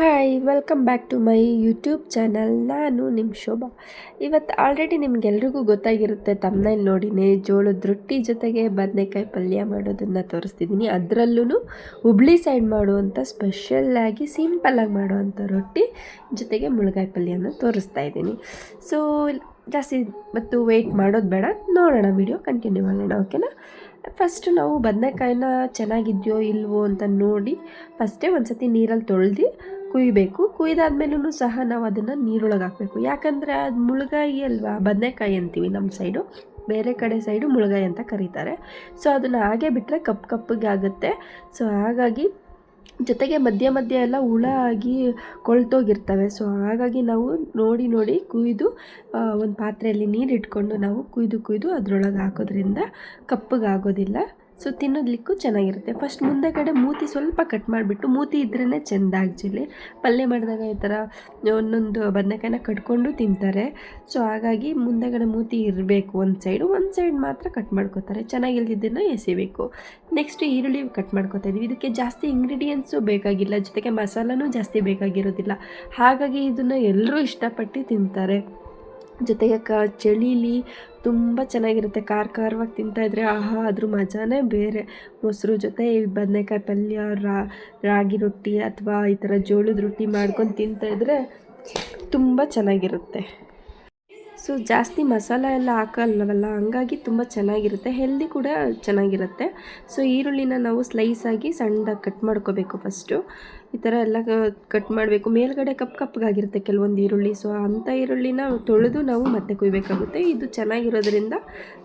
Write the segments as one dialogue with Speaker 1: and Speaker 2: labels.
Speaker 1: Hi welcome back to my YouTube channel ನಾನು ನಿಮ್ಮ ಶೋಭಾ. ಇವತ್ತು ಆಲ್ರೆಡಿ ನಿಮಗೆಲ್ರಿಗೂ ಗೊತ್ತಾಗಿರುತ್ತೆ ತಮ್ಮನಲ್ಲಿ ನೋಡಿನೇ, ಜೋಳದ ರೊಟ್ಟಿ ಜೊತೆಗೆ ಬದನೆಕಾಯಿ ಪಲ್ಯ ಮಾಡೋದನ್ನು ತೋರಿಸ್ತಿದ್ದೀನಿ ಅದರಲ್ಲೂ ಹುಬ್ಳಿ ಸೈಡ್ ಮಾಡುವಂಥ ಸ್ಪೆಷಲ್ಲಾಗಿ ಸಿಂಪಲ್ಲಾಗಿ ಮಾಡುವಂಥ ರೊಟ್ಟಿ ಜೊತೆಗೆ ಮುಳುಗಾಯಿ ಪಲ್ಯನ ತೋರಿಸ್ತಾ ಇದ್ದೀನಿ ಸೊ ಜಾಸ್ತಿ ಮತ್ತು ವೆಯ್ಟ್ ಮಾಡೋದು ಬೇಡ. ನೋಡೋಣ ವಿಡಿಯೋ ಕಂಟಿನ್ಯೂ ಮಾಡೋಣ ಓಕೆನಾ ಫಸ್ಟು ನಾವು ಬದನೆಕಾಯಿನ ಚೆನ್ನಾಗಿದೆಯೋ ಇಲ್ವೋ ಅಂತ ನೋಡಿ ಫಸ್ಟೇ ಒಂದು ಸತಿ ನೀರಲ್ಲಿ ತೊಳೆದು ಕುಯ್ಬೇಕು. ಕುಯ್ದಾದ್ಮೇಲೂ ಸಹ ನಾವು ಅದನ್ನು ನೀರೊಳಗೆ ಹಾಕಬೇಕು. ಯಾಕಂದರೆ ಅದು ಮುಳುಗಾಯಿ ಅಲ್ವಾ? ಬದನೆಕಾಯಿ ಅಂತೀವಿ ನಮ್ಮ ಸೈಡು. ಬೇರೆ ಕಡೆ ಸೈಡು ಮುಳುಗಾಯಿ ಅಂತ ಕರೀತಾರೆ. ಸೊ ಅದನ್ನು ಹಾಗೆ ಬಿಟ್ಟರೆ ಕಪ್ಪು ಕಪ್ಪಗೆ ಆಗುತ್ತೆ. ಸೊ ಹಾಗಾಗಿ ಜೊತೆಗೆ ಮಧ್ಯ ಮಧ್ಯ ಎಲ್ಲ ಹುಳ ಆಗಿ ಕೊಳ್ತೋಗಿರ್ತವೆ. ಸೊ ಹಾಗಾಗಿ ನಾವು ನೋಡಿ ನೋಡಿ ಕುಯ್ದು ಒಂದು ಪಾತ್ರೆಯಲ್ಲಿ ನೀರು ಇಟ್ಕೊಂಡು ನಾವು ಕುಯ್ದು ಕುಯ್ದು ಅದರೊಳಗೆ ಹಾಕೋದ್ರಿಂದ ಕಪ್ಪಗಾಗೋದಿಲ್ಲ ಸೊ ತಿನ್ನೋದಲಿಕ್ಕೂ ಚೆನ್ನಾಗಿರುತ್ತೆ. ಫಸ್ಟ್ ಮುಂದೆ ಕಡೆ ಮೂತಿ ಸ್ವಲ್ಪ ಕಟ್ ಮಾಡಿಬಿಟ್ಟು ಮೂತಿ ಇದ್ರೇ ಚೆಂದ ಆ್ಯಕ್ಚುಲಿ ಪಲ್ಯ ಮಾಡಿದಾಗ ಈ ಥರ ಒಂದೊಂದು ಬದನೆಕಾಯಿನ ಕಟ್ಕೊಂಡು ತಿಂತಾರೆ. ಸೊ ಹಾಗಾಗಿ ಮುಂದೆಗಡೆ ಮೂತಿ ಇರಬೇಕು ಒಂದು ಸೈಡು ಒಂದು ಸೈಡ್ ಮಾತ್ರ ಕಟ್ ಮಾಡ್ಕೋತಾರೆ. ಚೆನ್ನಾಗಿಲ್ದಿದ್ದನ್ನು ಎಸಿಬೇಕು. ನೆಕ್ಸ್ಟ್ ಈರುಳ್ಳಿ ಕಟ್ ಮಾಡ್ಕೋತಾ ಇದೀವಿ. ಇದಕ್ಕೆ ಜಾಸ್ತಿ ಇಂಗ್ರೀಡಿಯೆಂಟ್ಸು ಬೇಕಾಗಿಲ್ಲ. ಜೊತೆಗೆ ಮಸಾಲನೂ ಜಾಸ್ತಿ ಬೇಕಾಗಿರೋದಿಲ್ಲ. ಹಾಗಾಗಿ ಇದನ್ನು ಎಲ್ಲರೂ ಇಷ್ಟಪಟ್ಟು ತಿಂತಾರೆ. ಜೊತೆಗೆ ಕ ಚಳೀಲಿ ತುಂಬ ಚೆನ್ನಾಗಿರುತ್ತೆ. ಖಾರ ಖಾರವಾಗಿ ತಿಂತಾಯಿದ್ರೆ ಆಹಾ ಅದ್ರ ಮಜಾನೇ ಬೇರೆ. ಮೊಸರು ಜೊತೆ ಈ ಬದನೆಕಾಯಿ ಪಲ್ಯ ರಾಗಿ ರೊಟ್ಟಿ ಅಥವಾ ಈ ಥರ ಜೋಳದ ರೊಟ್ಟಿ ಮಾಡ್ಕೊಂಡು ತಿಂತಾಯಿದ್ರೆ ತುಂಬ ಚೆನ್ನಾಗಿರುತ್ತೆ. ಸೊ ಜಾಸ್ತಿ ಮಸಾಲ ಎಲ್ಲ ಹಾಕಲ್ಲವಲ್ಲ ಹಂಗಾಗಿ ತುಂಬ ಚೆನ್ನಾಗಿರುತ್ತೆ ಹೆಲ್ದಿ ಕೂಡ ಚೆನ್ನಾಗಿರುತ್ತೆ. ಸೊ ಈರುಳ್ಳಿನ ನಾವು ಸ್ಲೈಸಾಗಿ ಸಣ್ಣದಾಗಿ ಕಟ್ ಮಾಡ್ಕೋಬೇಕು ಫಸ್ಟು ಈ ಥರ ಎಲ್ಲ ಕಟ್ ಮಾಡಬೇಕು. ಮೇಲ್ಗಡೆ ಕಪ್ ಕಪ್ಗಾಗಿರುತ್ತೆ ಕೆಲವೊಂದು ಈರುಳ್ಳಿ. ಸೊ ಅಂಥ ಈರುಳ್ಳಿನ ತೊಳೆದು ನಾವು ಮತ್ತೆ ಕುಯ್ಬೇಕಾಗುತ್ತೆ. ಇದು ಚೆನ್ನಾಗಿರೋದ್ರಿಂದ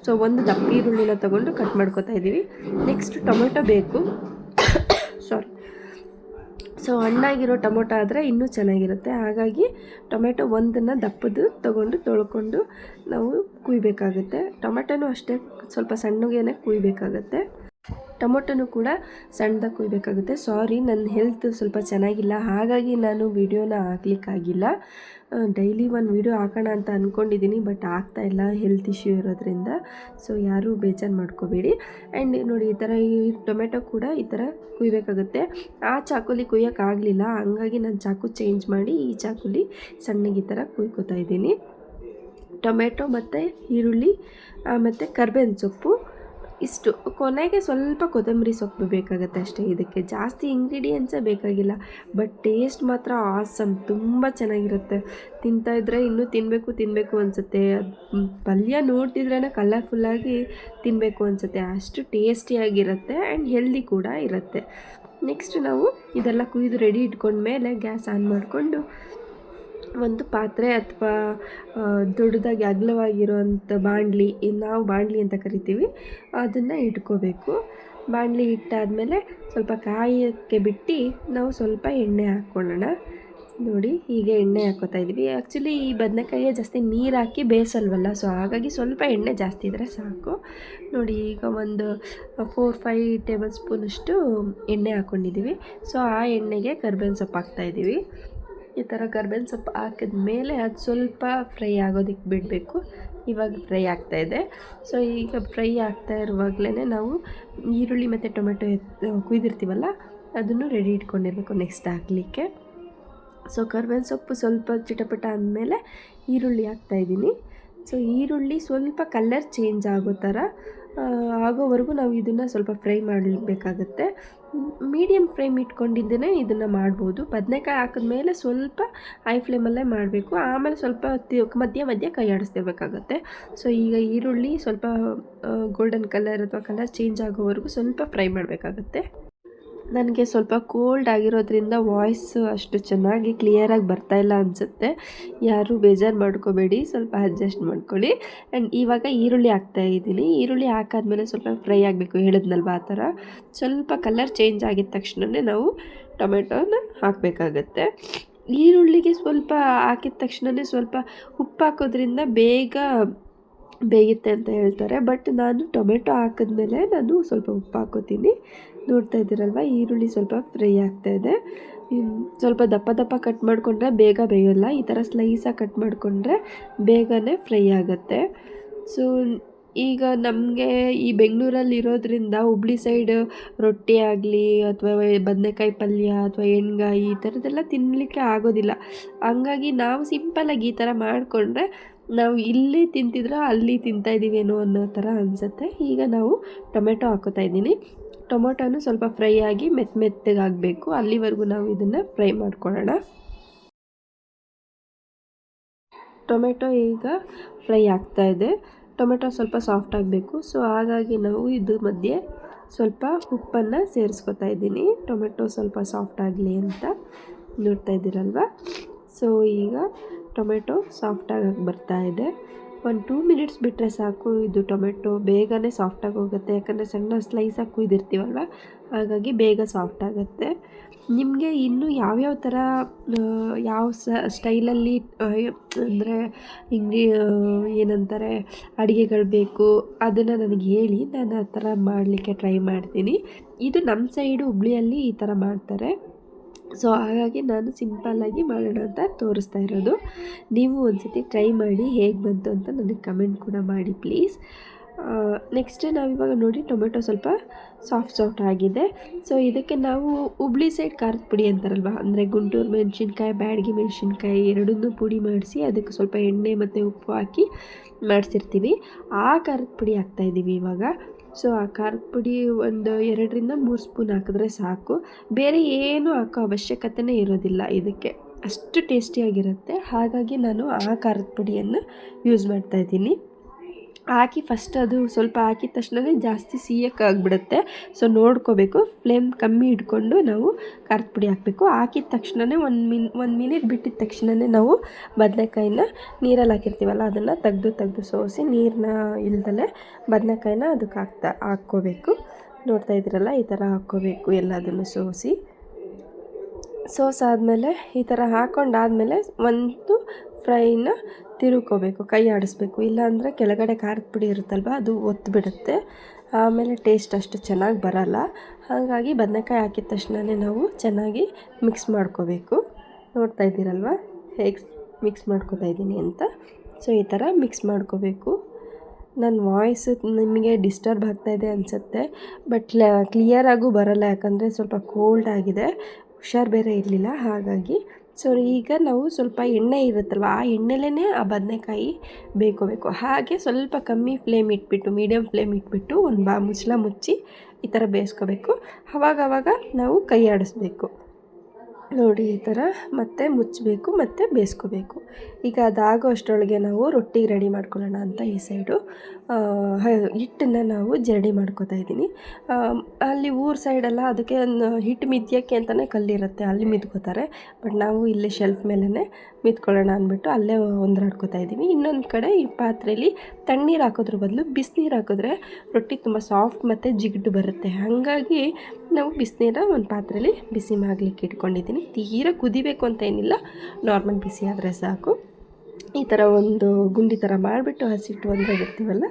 Speaker 1: ಸೊ ಒಂದು ದಪ್ಪ ಈರುಳ್ಳಿನ ತೊಗೊಂಡು ಕಟ್ ಮಾಡ್ಕೊತಾ ಇದ್ದೀವಿ ನೆಕ್ಸ್ಟ್ ಟೊಮೆಟೊ ಬೇಕು. ಸೊ ಹಣ್ಣಾಗಿರೋ ಟೊಮೊಟೊ ಆದರೆ ಇನ್ನೂ ಚೆನ್ನಾಗಿರುತ್ತೆ. ಹಾಗಾಗಿ ಟೊಮೆಟೊ ಒಂದನ್ನು ದಪ್ಪದು ತೊಗೊಂಡು ತೊಳ್ಕೊಂಡು ನಾವು ಕುಯ್ಬೇಕಾಗುತ್ತೆ. ಟೊಮೆಟೊನೂ ಅಷ್ಟೇ ಸ್ವಲ್ಪ ಸಣ್ಣಗೇನೆ ಕುಯ್ಬೇಕಾಗತ್ತೆ. ಟೊಮೊಟೊನೂ ಕೂಡ ಸಣ್ಣದಾಗಿ ಕುಯ್ಬೇಕಾಗುತ್ತೆ. ಸಾರಿ ನನ್ನ ಹೆಲ್ತ್ ಸ್ವಲ್ಪ ಚೆನ್ನಾಗಿಲ್ಲ. ಹಾಗಾಗಿ ನಾನು ವೀಡಿಯೋನ ಹಾಕ್ಲಿಕ್ಕಾಗಿಲ್ಲ. ಡೈಲಿ ಒಂದು ವೀಡಿಯೋ ಹಾಕೋಣ ಅಂತ ಅಂದ್ಕೊಂಡಿದ್ದೀನಿ ಬಟ್ ಆಗ್ತಾ ಇಲ್ಲ ಹೆಲ್ತ್ ಇಶ್ಯೂ ಇರೋದ್ರಿಂದ. ಸೊ ಯಾರೂ ಬೇಜಾರು ಮಾಡ್ಕೋಬೇಡಿ. ಆ್ಯಂಡ್ ನೋಡಿ, ಈ ಥರ ಈ ಟೊಮೆಟೊ ಕೂಡ ಈ ಥರ ಕುಯ್ಬೇಕಾಗುತ್ತೆ. ಆ ಚಾಕುಲಿ ಕುಯ್ಯೋಕ್ಕಾಗಲಿಲ್ಲ ಹಂಗಾಗಿ ನಾನು ಚಾಕು ಚೇಂಜ್ ಮಾಡಿ ಈ ಚಾಕುಲಿ ಸಣ್ಣಗೆ ಈ ಥರ ಕುಯ್ಕೋತಾ ಇದ್ದೀನಿ. ಟೊಮೆಟೊ ಮತ್ತು ಈರುಳ್ಳಿ ಮತ್ತು ಕರ್ಬೇವಿನ ಸೊಪ್ಪು. ಇಷ್ಟು ಕೊನೆಗೆ ಸ್ವಲ್ಪ ಕೊತ್ತಂಬರಿ ಸೊಪ್ಪು ಬೇಕಾಗುತ್ತೆ ಅಷ್ಟೇ. ಇದಕ್ಕೆ ಜಾಸ್ತಿ ಇಂಗ್ರೀಡಿಯೆಂಟ್ಸೇ ಬೇಕಾಗಿಲ್ಲ. ಬಟ್ ಟೇಸ್ಟ್ ಮಾತ್ರ ಆಸಮ್ ತುಂಬ ಚೆನ್ನಾಗಿರುತ್ತೆ. ತಿಂತಾ ಇದ್ರೆ ಇನ್ನೂ ತಿನ್ನಬೇಕು ತಿನ್ನಬೇಕು ಅನಿಸುತ್ತೆ. ಪಲ್ಯ ನೋಡ್ತಿದ್ರೇ ಕಲರ್ಫುಲ್ಲಾಗಿ ತಿನ್ನಬೇಕು ಅನಿಸುತ್ತೆ. ಅಷ್ಟು ಟೇಸ್ಟಿಯಾಗಿರುತ್ತೆ ಆ್ಯಂಡ್ ಹೆಲ್ದಿ ಕೂಡ ಇರುತ್ತೆ. ನೆಕ್ಸ್ಟ್ ನಾವು ಇದೆಲ್ಲ ಕುಯ್ದು ರೆಡಿ ಇಟ್ಕೊಂಡ್ಮೇಲೆ ಗ್ಯಾಸ್ ಆನ್ ಮಾಡಿಕೊಂಡು ಒಂದು ಪಾತ್ರೆ ಅಥವಾ ದೊಡ್ಡದಾಗಿ ಅಗಲವಾಗಿರುವಂಥ ಬಾಣಲಿ ನಾವು ಬಾಣಲಿ ಅಂತ ಕರಿತೀವಿ, ಅದನ್ನು ಇಟ್ಕೋಬೇಕು. ಬಾಣಲಿ ಇಟ್ಟಾದಮೇಲೆ ಸ್ವಲ್ಪ ಕಾಯೋಕ್ಕೆ ಬಿಟ್ಟು ನಾವು ಸ್ವಲ್ಪ ಎಣ್ಣೆ ಹಾಕ್ಕೊಳ್ಳೋಣ. ನೋಡಿ, ಹೀಗೆ ಎಣ್ಣೆ ಹಾಕೋತಾ ಇದ್ವಿ ಆ್ಯಕ್ಚುಲಿ ಈ ಬದನೆಕಾಯಿಯ ಜಾಸ್ತಿ ನೀರು ಹಾಕಿ ಬೇಯಿಸಲ್ವಲ್ಲ ಸೊ ಹಾಗಾಗಿ ಸ್ವಲ್ಪ ಎಣ್ಣೆ ಜಾಸ್ತಿ ಇದ್ದರೆ ಸಾಕು. ನೋಡಿ, ಈಗ ಒಂದು ಫೋರ್ ಫೈ ಟೇಬಲ್ ಸ್ಪೂನಷ್ಟು ಎಣ್ಣೆ ಹಾಕ್ಕೊಂಡಿದ್ದೀವಿ ಸೊ ಆ ಎಣ್ಣೆಗೆ ಕರ್ಬೇವಿನ ಸೊಪ್ಪು ಹಾಕ್ತಾಯಿದ್ದೀವಿ ಈ ಥರ ಕರ್ಬೇವಿನ ಸೊಪ್ಪು ಹಾಕಿದ ಮೇಲೆ ಅದು ಸ್ವಲ್ಪ ಫ್ರೈ ಆಗೋದಕ್ಕೆ ಬಿಡಬೇಕು. ಇವಾಗ ಫ್ರೈ ಆಗ್ತಾ ಇದೆ. ಸೊ, ಈಗ ಫ್ರೈ ಆಗ್ತಾ ಇರುವಾಗಲೇ ನಾವು ಈರುಳ್ಳಿ ಮತ್ತು ಟೊಮೆಟೊ ಕುಯ್ದಿರ್ತೀವಲ್ಲ, ಅದನ್ನು ರೆಡಿ ಇಟ್ಕೊಂಡಿರಬೇಕು ನೆಕ್ಸ್ಟ್ ಹಾಕಲಿಕ್ಕೆ. ಸೊ ಕರ್ಬೇವಿನ ಸೊಪ್ಪು ಸ್ವಲ್ಪ ಚಿಟಪಟ ಅಂದಮೇಲೆ ಈರುಳ್ಳಿ ಹಾಕ್ತಾಯಿದ್ದೀನಿ ಸೊ, ಈರುಳ್ಳಿ ಸ್ವಲ್ಪ ಕಲರ್ ಚೇಂಜ್ ಆಗೋ ಥರ ಆಗೋವರೆಗೂ ನಾವು ಇದನ್ನು ಸ್ವಲ್ಪ ಫ್ರೈ ಮಾಡಬೇಕಾಗತ್ತೆ. ಮೀಡಿಯಮ್ ಫ್ಲೇಮ್ ಇಟ್ಕೊಂಡಿದ್ದೇನೆ ಇದನ್ನು ಮಾಡ್ಬೋದು. ಬದನೆಕಾಯಿ ಹಾಕಿದ್ಮೇಲೆ ಸ್ವಲ್ಪ ಹೈ ಫ್ಲೇಮಲ್ಲೇ ಮಾಡಬೇಕು. ಆಮೇಲೆ ಸ್ವಲ್ಪ ಮಧ್ಯ ಮಧ್ಯ ಕೈ ಆಡಿಸ್ತಿರ್ಬೇಕಾಗತ್ತೆ. ಸೊ ಈಗ ಈರುಳ್ಳಿ ಸ್ವಲ್ಪ ಗೋಲ್ಡನ್ ಕಲರ್ ಅಥವಾ ಕಲರ್ ಚೇಂಜ್ ಆಗೋವರೆಗೂ ಸ್ವಲ್ಪ ಫ್ರೈ ಮಾಡಬೇಕಾಗತ್ತೆ. ನನಗೆ ಸ್ವಲ್ಪ ಕೋಲ್ಡ್ ಆಗಿರೋದ್ರಿಂದ ವಾಯ್ಸ್ ಅಷ್ಟು ಚೆನ್ನಾಗಿ ಕ್ಲಿಯರಾಗಿ ಬರ್ತಾಯಿಲ್ಲ ಅನಿಸುತ್ತೆ. ಯಾರೂ ಬೇಜಾರು ಮಾಡ್ಕೋಬೇಡಿ, ಸ್ವಲ್ಪ ಅಡ್ಜಸ್ಟ್ ಮಾಡ್ಕೊಳ್ಳಿ. ಆ್ಯಂಡ್ ಇವಾಗ ಈರುಳ್ಳಿ ಹಾಕ್ತಾ ಇದ್ದೀನಿ. ಈರುಳ್ಳಿ ಹಾಕಾದ್ಮೇಲೆ ಸ್ವಲ್ಪ ಫ್ರೈ ಆಗಬೇಕು. ಹೇಳಿದ್ನಲ್ವ ಆ ಥರ? ಸ್ವಲ್ಪ ಕಲರ್ ಚೇಂಜ್ ಆಗಿದ ತಕ್ಷಣವೇ ನಾವು ಟೊಮೆಟೋನ ಹಾಕಬೇಕಾಗತ್ತೆ. ಈರುಳ್ಳಿಗೆ ಸ್ವಲ್ಪ ಹಾಕಿದ ತಕ್ಷಣವೇ ಸ್ವಲ್ಪ ಉಪ್ಪು ಹಾಕೋದ್ರಿಂದ ಬೇಗ ಬೇಯುತ್ತೆ ಅಂತ ಹೇಳ್ತಾರೆ. ಬಟ್ ನಾನು ಟೊಮೆಟೊ ಹಾಕಿದ್ಮೇಲೆ ನಾನು ಸ್ವಲ್ಪ ಉಪ್ಪು ಹಾಕೋತೀನಿ. ನೋಡ್ತಾ ಇದ್ದೀರಲ್ವ? ಈರುಳ್ಳಿ ಸ್ವಲ್ಪ ಫ್ರೈ ಆಗ್ತಾ ಇದೆ. ಸ್ವಲ್ಪ ದಪ್ಪ ದಪ್ಪ ಕಟ್ ಮಾಡಿಕೊಂಡ್ರೆ ಬೇಗ ಬೇಯೋಲ್ಲ. ಈ ಥರ ಸ್ಲೈಸಾಗಿ ಕಟ್ ಮಾಡಿಕೊಂಡ್ರೆ ಬೇಗನೆ ಫ್ರೈ ಆಗುತ್ತೆ. ಸೊ ಈಗ ನಮಗೆ ಈ ಬೆಂಗಳೂರಲ್ಲಿ ಇರೋದ್ರಿಂದ ಹುಬ್ಳಿ ಸೈಡ್ ರೊಟ್ಟಿ ಆಗಲಿ ಅಥವಾ ಬದನೆಕಾಯಿ ಪಲ್ಯ ಅಥವಾ ಎಣ್ಗಾಯಿ ಈ ಥರದ್ದೆಲ್ಲ ತಿನ್ನಲಿಕ್ಕೆ ಆಗೋದಿಲ್ಲ. ಹಂಗಾಗಿ ನಾವು ಸಿಂಪಲಾಗಿ ಈ ಥರ ಮಾಡಿಕೊಂಡ್ರೆ ನಾವು ಇಲ್ಲಿ ತಿಂತಿದ್ರೆ, ಅಲ್ಲಿ ತಿಂತಾಯಿದ್ದೀವೇನೋ ಅನ್ನೋ ಥರ ಅನಿಸುತ್ತೆ. ಈಗ ನಾವು ಟೊಮೆಟೊ ಹಾಕೋತಾ ಇದ್ದೀನಿ. ಟೊಮೊಟೊನು ಸ್ವಲ್ಪ ಫ್ರೈ ಆಗಿ ಮೆತ್ತ ಮೆತ್ತಗಾಗಬೇಕು ಅಲ್ಲಿವರೆಗೂ ನಾವು ಇದನ್ನು ಫ್ರೈ ಮಾಡ್ಕೊಳ್ಳೋಣ. ಟೊಮೆಟೊ ಈಗ ಫ್ರೈ ಆಗ್ತಾ ಇದೆ. ಟೊಮೆಟೊ ಸ್ವಲ್ಪ ಸಾಫ್ಟ್ ಆಗಬೇಕು. ಸೊ, ಹಾಗಾಗಿ ನಾವು ಇದು ಮಧ್ಯೆ ಸ್ವಲ್ಪ ಉಪ್ಪನ್ನು ಸೇರಿಸ್ಕೊತಾ ಇದ್ದೀನಿ. ಟೊಮೆಟೊ ಸ್ವಲ್ಪ ಸಾಫ್ಟ್ ಆಗಲಿ ಅಂತ ನೋಡ್ತಾ ಇದ್ದೀರಲ್ವ? ಸೊ, ಈಗ ಟೊಮೆಟೊ ಸಾಫ್ಟಾಗಿ ಬರ್ತಾ ಇದೆ. ಒಂದು ಟೂ ಮಿನಿಟ್ಸ್ ಬಿಟ್ಟರೆ ಸಾಕು, ಇದು ಟೊಮೆಟೊ ಬೇಗನೆ ಸಾಫ್ಟಾಗಿ ಹೋಗುತ್ತೆ. ಯಾಕಂದರೆ ಸಣ್ಣ ಸ್ಲೈಸಾಗಿ ಕುಯ್ದಿರ್ತೀವಲ್ವ? ಹಾಗಾಗಿ ಬೇಗ ಸಾಫ್ಟ್ ಆಗುತ್ತೆ. ನಿಮಗೆ ಇನ್ನೂ ಯಾವ್ಯಾವ ಥರ ಯಾವ ಸ್ಟೈಲಲ್ಲಿ ಅಂದರೆ ಇಂಗ್ರಿ ಏನಂತಾರೆ, ಅಡುಗೆಗಳು ಬೇಕು ಅದನ್ನು ನನಗೆ ಹೇಳಿ, ನಾನು ಆ ಥರ ಮಾಡಲಿಕ್ಕೆ ಟ್ರೈ ಮಾಡ್ತೀನಿ. ಇದು ನಮ್ಮ ಸೈಡು ಹುಬ್ಳಿಯಲ್ಲಿ ಈ ಥರ ಮಾಡ್ತಾರೆ. ಸೊ ಹಾಗಾಗಿ ನಾನು ಸಿಂಪಲ್ಲಾಗಿ ಮಾಡೋಣ ಅಂತ ತೋರಿಸ್ತಾ ಇರೋದು. ನೀವು ಒಂದು ಸತಿ ಟ್ರೈ ಮಾಡಿ ಹೇಗೆ ಬಂತು ಅಂತ ನನಗೆ ಕಮೆಂಟ್ ಕೂಡ ಮಾಡಿ ಪ್ಲೀಸ್ ನೆಕ್ಸ್ಟ್ ನಾವಿವಾಗ ನೋಡಿ ಟೊಮೆಟೊ ಸ್ವಲ್ಪ ಸಾಫ್ಟ್ ಸಾಫ್ಟ್ ಆಗಿದೆ. ಸೊ ಇದಕ್ಕೆ ನಾವು ಹುಬ್ಳಿ ಸೈಡ್ ಖಾರದ ಪುಡಿ ಅಂತಾರಲ್ವ? ಅಂದರೆ ಗುಂಟೂರು ಮೆಣಸಿನ್ಕಾಯಿ, ಬ್ಯಾಡಗಿ ಮೆಣಸಿನ್ಕಾಯಿ ಎರಡನ್ನೂ ಪುಡಿ ಮಾಡಿಸಿ ಅದಕ್ಕೆ ಸ್ವಲ್ಪ ಎಣ್ಣೆ ಮತ್ತು ಉಪ್ಪು ಹಾಕಿ ಮಾಡಿಸಿರ್ತೀವಿ. ಆ ಖಾರದ ಪುಡಿ ಹಾಕ್ತಾಯಿದ್ದೀವಿ ಇವಾಗ. ಸೊ ಆ ಖಾರದ ಪುಡಿ ಒಂದು ಎರಡರಿಂದ ಮೂರು ಸ್ಪೂನ್ ಹಾಕಿದ್ರೆ ಸಾಕು. ಬೇರೆ ಏನು ಹಾಕೋ ಅವಶ್ಯಕತೆನೇ ಇರೋದಿಲ್ಲ ಇದಕ್ಕೆ. ಅಷ್ಟು ಟೇಸ್ಟಿಯಾಗಿರುತ್ತೆ. ಹಾಗಾಗಿ ನಾನು ಆ ಖಾರದ ಪುಡಿಯನ್ನು ಯೂಸ್ ಮಾಡ್ತಾಯಿದ್ದೀನಿ ಹಾಕಿ ಫಸ್ಟ್ ಅದು ಸ್ವಲ್ಪ ಹಾಕಿದ ತಕ್ಷಣವೇ ಜಾಸ್ತಿ ಸಿಹಿಯಕ್ಕಾಗ್ಬಿಡುತ್ತೆ ಸೊ ನೋಡ್ಕೋಬೇಕು. ಫ್ಲೇಮ್ ಕಮ್ಮಿ ಇಟ್ಕೊಂಡು ನಾವು ಖಾರದ ಪುಡಿ ಹಾಕಬೇಕು. ಹಾಕಿದ ತಕ್ಷಣವೇ ಒಂದು ಮಿನ್, ಒಂದು ಮಿನಿಟ್ ಬಿಟ್ಟಿದ ತಕ್ಷಣವೇ ನಾವು ಬದನೆಕಾಯಿನ ನೀರಲ್ಲಿ ಹಾಕಿರ್ತೀವಲ್ಲ, ಅದನ್ನು ತೆಗೆದು ತೆಗೆದು ಸೋಸಿ ನೀರನ್ನ ಇಲ್ದಲೆ ಬದನೆಕಾಯಿನ ಅದಕ್ಕೆ ಹಾಕ್ತಾ, ಹಾಕ್ಕೋಬೇಕು. ನೋಡ್ತಾ ಇದ್ದೀರಲ್ಲ, ಈ ಥರ ಹಾಕ್ಕೋಬೇಕು ಎಲ್ಲದನ್ನು ಸೋಸಿ. ಸೋಸಾದಮೇಲೆ ಈ ಥರ ಹಾಕ್ಕೊಂಡಾದಮೇಲೆ ಒಂದು ಫ್ರೈನ ತಿರುಕೋಬೇಕು, ಕೈ ಆಡಿಸ್ಬೇಕು. ಇಲ್ಲಾಂದರೆ ಕೆಳಗಡೆ ಖಾರದ ಪುಡಿ ಇರುತ್ತಲ್ವ, ಅದು ಒತ್ತಿಬಿಡುತ್ತೆ ಆಮೇಲೆ ಟೇಸ್ಟ್ ಅಷ್ಟು ಚೆನ್ನಾಗಿ ಬರಲ್ಲ. ಹಾಗಾಗಿ ಬದನೆಕಾಯಿ ಹಾಕಿದ ತಕ್ಷಣವೇ ನಾವು ಚೆನ್ನಾಗಿ ಮಿಕ್ಸ್ ಮಾಡ್ಕೋಬೇಕು. ನೋಡ್ತಾ ಇದ್ದೀರಲ್ವ? ಹೇಗೆ ಮಿಕ್ಸ್ ಮಾಡ್ಕೋತಾ ಇದ್ದೀನಿ ಅಂತ. ಸೊ ಈ ಥರ ಮಿಕ್ಸ್ ಮಾಡ್ಕೋಬೇಕು. ನನ್ನ ವಾಯ್ಸ್ ನಿಮಗೆ ಡಿಸ್ಟರ್ಬ್ ಆಗ್ತಾಯಿದೆ ಅನಿಸುತ್ತೆ ಬಟ್ ಕ್ಲಿಯರಾಗೂ ಬರಲ್ಲ. ಯಾಕಂದರೆ ಸ್ವಲ್ಪ ಕೋಲ್ಡ್ ಆಗಿದೆ. ಹುಷಾರು ಬೇರೆ ಇರಲಿಲ್ಲ, ಹಾಗಾಗಿ ಸೊ ಈಗ ನಾವು ಸ್ವಲ್ಪ ಎಣ್ಣೆ ಇರುತ್ತಲ್ವ, ಆ ಎಣ್ಣೆಲೇ ಆ ಬದನೆಕಾಯಿ ಬೇಯ್ಕೋಬೇಕು. ಹಾಗೆ ಸ್ವಲ್ಪ ಕಮ್ಮಿ ಫ್ಲೇಮ್ ಇಟ್ಬಿಟ್ಟು ಮೀಡಿಯಮ್ ಫ್ಲೇಮ್ ಇಟ್ಬಿಟ್ಟು ಒಂದು ಬಾ ಮುಚ್ಚಳ ಮುಚ್ಚಿ ಈ ಥರ ಬೇಯಿಸ್ಕೋಬೇಕು. ಅವಾಗವಾಗ ನಾವು ಕೈ ಆಡಿಸ್ಬೇಕು ನೋಡಿ ಈ ಥರ ಮತ್ತೆ ಮುಚ್ಚಬೇಕು ಮತ್ತು ಬೇಯಿಸ್ಕೋಬೇಕು. ಈಗ ಅದಾಗೋ ಅಷ್ಟರೊಳಗೆ ನಾವು ರೊಟ್ಟಿ ರೆಡಿ ಮಾಡ್ಕೊಳ್ಳೋಣ ಅಂತ ಈ ಸೈಡು. ಹಿಟ್ಟನ್ನು ನಾವು ಜರಡಿ ಮಾಡ್ಕೋತಾ ಇದ್ದೀನಿ. ಅಲ್ಲಿ ಊರ ಸೈಡೆಲ್ಲ ಅದಕ್ಕೆ ಹಿಟ್ಟು ಮಿದ್ಯೋಕ್ಕೆ ಅಂತಲೇ ಕಲ್ಲಿರುತ್ತೆ, ಅಲ್ಲಿ ಮಿದ್ಕೋತಾರೆ. ಬಟ್ ನಾವು ಇಲ್ಲಿ ಶೆಲ್ಫ್ ಮೇಲೇ ಮಿದ್ಕೊಳ್ಳೋಣ ಅಂದ್ಬಿಟ್ಟು ಅಲ್ಲೇ ಒಂದ್ರಾಡ್ಕೋತಾ ಇದ್ದೀವಿ. ಇನ್ನೊಂದು ಕಡೆ ಈ ಪಾತ್ರೆಯಲ್ಲಿ ತಣ್ಣೀರು ಹಾಕೋದ್ರ ಬದಲು ಬಿಸಿನೀರು ಹಾಕಿದ್ರೆ ರೊಟ್ಟಿ ತುಂಬ ಸಾಫ್ಟ್ ಮತ್ತು ಜಿಗ್ಡು ಬರುತ್ತೆ. ಹಾಗಾಗಿ ನಾವು ಬಿಸಿನೀರ ಒಂದು ಪಾತ್ರೆಯಲ್ಲಿ ಬಿಸಿ ಮಾಡಲಿಕ್ಕೆ ಇಟ್ಕೊಂಡಿದ್ದೀನಿ. ತೀರ ಕುದಿಬೇಕು ಅಂತ ಏನಿಲ್ಲ. ನಾರ್ಮಲ್ ಬಿಸಿ ಆದರೆ ಸಾಕು. ಈ ಥರ ಒಂದು ಗುಂಡಿ ಥರ ಮಾಡಿಬಿಟ್ಟು ಹಸಿಟ್ಟು ಒಂದ್ರಾಗಿರ್ತೀವಲ್ಲ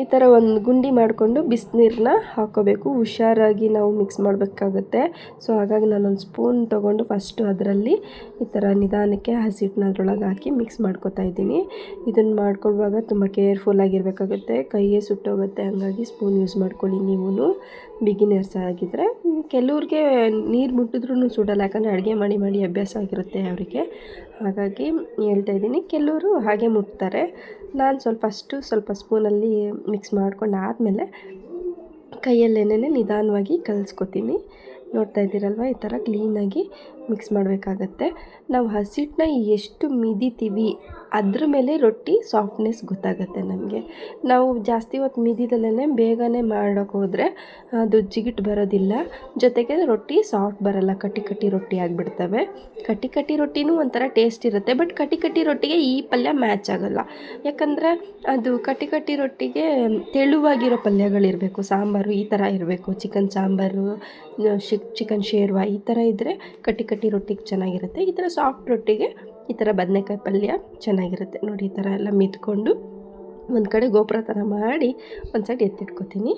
Speaker 1: ಈ ಥರ ಒಂದು ಗುಂಡಿ ಮಾಡಿಕೊಂಡು ಬಿಸಿನೀರನ್ನ ಹಾಕೋಬೇಕು. ಹುಷಾರಾಗಿ ನಾವು ಮಿಕ್ಸ್ ಮಾಡಬೇಕಾಗುತ್ತೆ. ಸೊ ಹಾಗಾಗಿ ನಾನೊಂದು ಸ್ಪೂನ್ ತೊಗೊಂಡು ಫಸ್ಟು ಅದರಲ್ಲಿ ಈ ಥರ ನಿಧಾನಕ್ಕೆ ಹಸಿಟ್ಟನ್ನ ಅದರೊಳಗೆ ಹಾಕಿ ಮಿಕ್ಸ್ ಮಾಡ್ಕೋತಾ ಇದ್ದೀನಿ. ಇದನ್ನು ಮಾಡ್ಕೊಳ್ಳುವಾಗ ತುಂಬ ಕೇರ್ಫುಲ್ಲಾಗಿರಬೇಕಾಗುತ್ತೆ ಕೈಯೇ ಸುಟ್ಟೋಗುತ್ತೆ. ಹಂಗಾಗಿ ಸ್ಪೂನ್ ಯೂಸ್ ಮಾಡ್ಕೊಳ್ಳಿ ನೀವು ಬಿಗಿನರ್ಸ್ ಆಗಿದ್ದರೆ ಕೆಲವ್ರಿಗೆ ನೀರು ಮುಟ್ಟಿದ್ರೂ ಸುಡಲ್ಲ. ಯಾಕಂದರೆ ಅಡುಗೆ ಮಾಡಿ ಮಾಡಿ ಅಭ್ಯಾಸ ಆಗಿರುತ್ತೆ ಅವರಿಗೆ. ಹಾಗಾಗಿ ಹೇಳ್ತಾ ಇದ್ದೀನಿ. ಕೆಲವರು ಹಾಗೆ ಮುಟ್ತಾರೆ. ನಾನು ಸ್ವಲ್ಪ ಅಷ್ಟು ಸ್ವಲ್ಪ ಸ್ಪೂನಲ್ಲಿ ಮಿಕ್ಸ್ ಮಾಡ್ಕೊಂಡು ಆದಮೇಲೆ ಕೈಯಲ್ಲೇನೇ ನಿಧಾನವಾಗಿ ಕಲಿಸ್ಕೊತೀನಿ. ನೋಡ್ತಾ ಇದ್ದೀರಲ್ವ? ಈ ಥರ ಕ್ಲೀನಾಗಿ ಮಿಕ್ಸ್ ಮಾಡಬೇಕಾಗತ್ತೆ. ನಾವು ಹಸಿಟ್ಟನ್ನ ಎಷ್ಟು ಮಿದಿತೀವಿ, ಅದ್ರ ಮೇಲೆ ರೊಟ್ಟಿ ಸಾಫ್ಟ್ನೆಸ್ ಗೊತ್ತಾಗುತ್ತೆ ನಮಗೆ. ನಾವು ಜಾಸ್ತಿ ಹೊತ್ತು ಮಿದಿದಲ್ಲೇ ಬೇಗನೆ ಮಾಡೋಕೆ ಹೋದರೆ ಅದು ಜಿಗಿಟ್ ಬರೋದಿಲ್ಲ. ಜೊತೆಗೆ ರೊಟ್ಟಿ ಸಾಫ್ಟ್ ಬರೋಲ್ಲ ಕಟ್ಟಿ ಕಟ್ಟಿ ರೊಟ್ಟಿ ಆಗಿಬಿಡ್ತವೆ. ಕಟ್ಟಿ ಕಟ್ಟಿ ರೊಟ್ಟಿನೂ ಒಂಥರ ಟೇಸ್ಟ್ ಇರುತ್ತೆ ಬಟ್ ಕಟ್ಟಿ ಕಟ್ಟಿ ರೊಟ್ಟಿಗೆ ಈ ಪಲ್ಯ ಮ್ಯಾಚ್ ಆಗೋಲ್ಲ. ಯಾಕಂದರೆ ಅದು ಕಟ್ಟಿ ಕಟ್ಟಿ ರೊಟ್ಟಿಗೆ ತೆಳುವಾಗಿರೋ ಪಲ್ಯಗಳಿರಬೇಕು, ಸಾಂಬಾರು ಈ ಥರ ಇರಬೇಕು, ಚಿಕನ್ ಸಾಂಬಾರು ಚಿಕನ್ ಶೇರ್ವ ಈ ಥರ ಇದ್ದರೆ ಕಟ್ಟಿ ಕಟ್ಟಿ ರೊಟ್ಟಿಗೆ ಚೆನ್ನಾಗಿರುತ್ತೆ. ಈ ಥರ ಸಾಫ್ಟ್ ರೊಟ್ಟಿಗೆ ಈ ಥರ ಬದನೆಕಾಯಿ ಪಲ್ಯ ಚೆನ್ನಾಗಿರುತ್ತೆ. ನೋಡಿ ಈ ಥರ ಎಲ್ಲ ಮಿತ್ಕೊಂಡು ಒಂದು ಕಡೆ ಗೋಪುರ ಥರ ಮಾಡಿ ಒಂದು ಸೈಡ್ ಎತ್ತಿಟ್ಕೊತೀನಿ.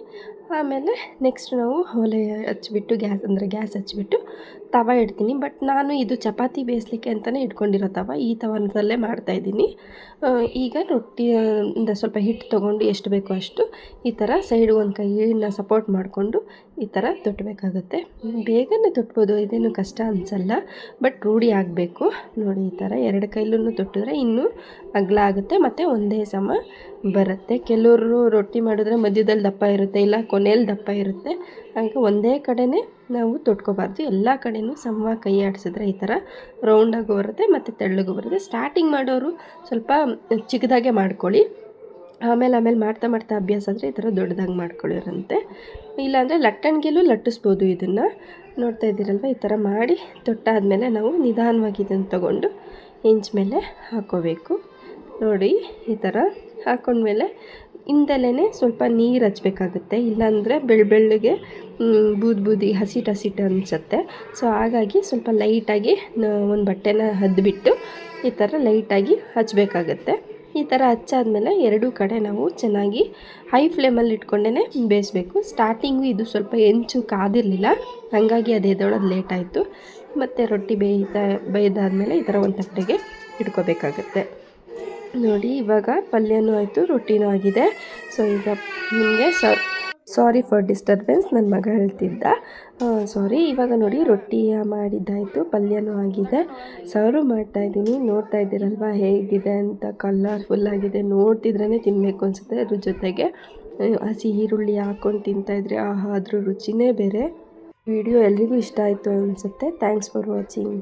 Speaker 1: ಆಮೇಲೆ ನೆಕ್ಸ್ಟ್ ನಾವು ಒಲೆ ಹಚ್ಬಿಟ್ಟು ಗ್ಯಾಸ್ ಅಂದರೆ ಗ್ಯಾಸ್ ಹಚ್ಬಿಟ್ಟು ತವ ಇಡ್ತೀನಿ ಬಟ್ ನಾನು ಇದು ಚಪಾತಿ ಬೇಯಿಸ್ಲಿಕ್ಕೆ ಅಂತಲೇ ಇಟ್ಕೊಂಡಿರೋ ತವ ಈ ತವನದಲ್ಲೇ ಮಾಡ್ತಾಯಿದ್ದೀನಿ ಈಗ ರೊಟ್ಟಿಯಿಂದ ಸ್ವಲ್ಪ ಹಿಟ್ಟು ತೊಗೊಂಡು ಎಷ್ಟು ಬೇಕೋ ಅಷ್ಟು ಈ ಥರ ಸೈಡ್ ಒಂದು ಕೈನ ಸಪೋರ್ಟ್ ಮಾಡಿಕೊಂಡು ಈ ಥರ ತೊಟ್ಟಬೇಕಾಗುತ್ತೆ ಬೇಗನೆ ತೊಟ್ಬೋದು, ಇದೇನು ಕಷ್ಟ ಅನಿಸಲ್ಲ ಬಟ್ ರೂಢಿ ಆಗಬೇಕು. ನೋಡಿ ಈ ಥರ ಎರಡು ಕೈಲೂ ತೊಟ್ಟಿದ್ರೆ ಇನ್ನೂ ಅಗಲ ಆಗುತ್ತೆ, ಮತ್ತು ಒಂದೇ ಸಮ ಬರುತ್ತೆ. ಕೆಲವರು ರೊಟ್ಟಿ ಮಾಡಿದ್ರೆ ಮಧ್ಯದಲ್ಲಿ ದಪ್ಪ ಇರುತ್ತೆ, ಇಲ್ಲ ಕೊನೆಯಲ್ಲಿ ದಪ್ಪ ಇರುತ್ತೆ. ಹಾಗೆ ಒಂದೇ ಕಡೆನೇ ನಾವು ತೊಟ್ಕೋಬಾರ್ದು. ಎಲ್ಲ ಕಡೆಯೂ ಸಮ ಕೈ ಆಡಿಸಿದ್ರೆ ಈ ಥರ ರೌಂಡಾಗೂ ಬರುತ್ತೆ ಮತ್ತು ತೆಳ್ಳಗೂ ಬರುತ್ತೆ. ಸ್ಟಾರ್ಟಿಂಗ್ ಮಾಡೋರು ಸ್ವಲ್ಪ ಚಿಕ್ಕದಾಗೆ ಮಾಡ್ಕೊಳ್ಳಿ. ಆಮೇಲೆ ಆಮೇಲೆ ಮಾಡ್ತಾ ಮಾಡ್ತಾ ಅಭ್ಯಾಸ ಅಂದರೆ ಈ ಥರ ದೊಡ್ಡದಾಗಿ ಮಾಡ್ಕೊಳ್ಳಿರಂತೆ. ಇಲ್ಲಾಂದರೆ ಲಟ್ಟಣಿಗೆಲ್ಲೂ ಲಟ್ಟಿಸ್ಬೋದು ಇದನ್ನು. ನೋಡ್ತಾ ಇದ್ದೀರಲ್ವ? ಈ ಥರ ಮಾಡಿ ತೊಟ್ಟಾದಮೇಲೆ ನಾವು ನಿಧಾನವಾಗಿ ಇದನ್ನು ತೊಗೊಂಡು ಇಂಚ್ ಮೇಲೆ ಹಾಕ್ಕೋಬೇಕು ನೋಡಿ, ಈ ಥರ ಹಾಕ್ಕೊಂಡ್ಮೇಲೆ ಇಂದಲೇ ಸ್ವಲ್ಪ ನೀರು ಹಚ್ಬೇಕಾಗುತ್ತೆ. ಇಲ್ಲಾಂದರೆ ಬೆಳ್ಬೆಳ್ಳಿಗೆ ಬೆಳ್ಳಗೆ ಬೂದಿ ಬೂದಿ ಹಸಿಟ್ಟು ಹಸಿಟ್ಟು ಅನಿಸುತ್ತೆ. ಸೊ ಹಾಗಾಗಿ ಸ್ವಲ್ಪ ಲೈಟಾಗಿ ಒಂದು ಬಟ್ಟೆನ ಹದ್ಬಿಟ್ಟು ಈ ಥರ ಲೈಟಾಗಿ ಹಚ್ಚಬೇಕಾಗತ್ತೆ ಈ ಥರ ಹಚ್ಚಾದ್ಮೇಲೆ ಎರಡೂ ಕಡೆ ನಾವು ಚೆನ್ನಾಗಿ ಹೈ ಫ್ಲೇಮಲ್ಲಿ ಇಟ್ಕೊಂಡೇ ಬೇಯಿಸ್ಬೇಕು. ಸ್ಟಾರ್ಟಿಂಗು ಇದು ಸ್ವಲ್ಪ ಹೆಂಚು ಕಾದಿರಲಿಲ್ಲ. ಹಾಗಾಗಿ ಅದು ಎದೊಳೋದು ಲೇಟ್ ಮತ್ತು ರೊಟ್ಟಿ ಬೇಯ್ತಾ, ಬೇಯ್ದಾದ್ಮೇಲೆ ಈ ಥರ ಒಂದು ತಟ್ಟೆಗೆ ಇಟ್ಕೋಬೇಕಾಗತ್ತೆ. ನೋಡಿ, ಇವಾಗ ಪಲ್ಯನೂ ಆಯಿತು, ರೊಟ್ಟಿನೂ ಆಗಿದೆ. ಸೊ ಈಗ ನಿಮಗೆ ಸರ್ ಫಾರ್ ಡಿಸ್ಟರ್ಬೆನ್ಸ್ ನನ್ನ ಮಗ ಹೇಳ್ತಿದ್ದ. ಸಾರಿ ಇವಾಗ ನೋಡಿ ರೊಟ್ಟಿ ಮಾಡಿದ್ದಾಯಿತು, ಪಲ್ಯನೂ ಆಗಿದೆ. ಸರ್ವ್ ಮಾಡ್ತಾಯಿದ್ದೀನಿ ನೋಡ್ತಾ ಇದ್ದೀರಲ್ವ ಹೇಗಿದೆ ಅಂತ ಕಲರ್ಫುಲ್ ಆಗಿದೆ. ನೋಡ್ತಿದ್ರೇ ತಿನ್ನಬೇಕು ಅನಿಸುತ್ತೆ, ಅದ್ರ ಜೊತೆಗೆ ಹಸಿ ಈರುಳ್ಳಿ ಹಾಕ್ಕೊಂಡು ತಿಂತಾಯಿದ್ರೆ ಆಹಾ, ಅದ್ರ ರುಚಿನೇ ಬೇರೆ. ವಿಡಿಯೋ ಎಲ್ರಿಗೂ ಇಷ್ಟ ಆಯಿತು ಅನಿಸುತ್ತೆ. Thanks for watching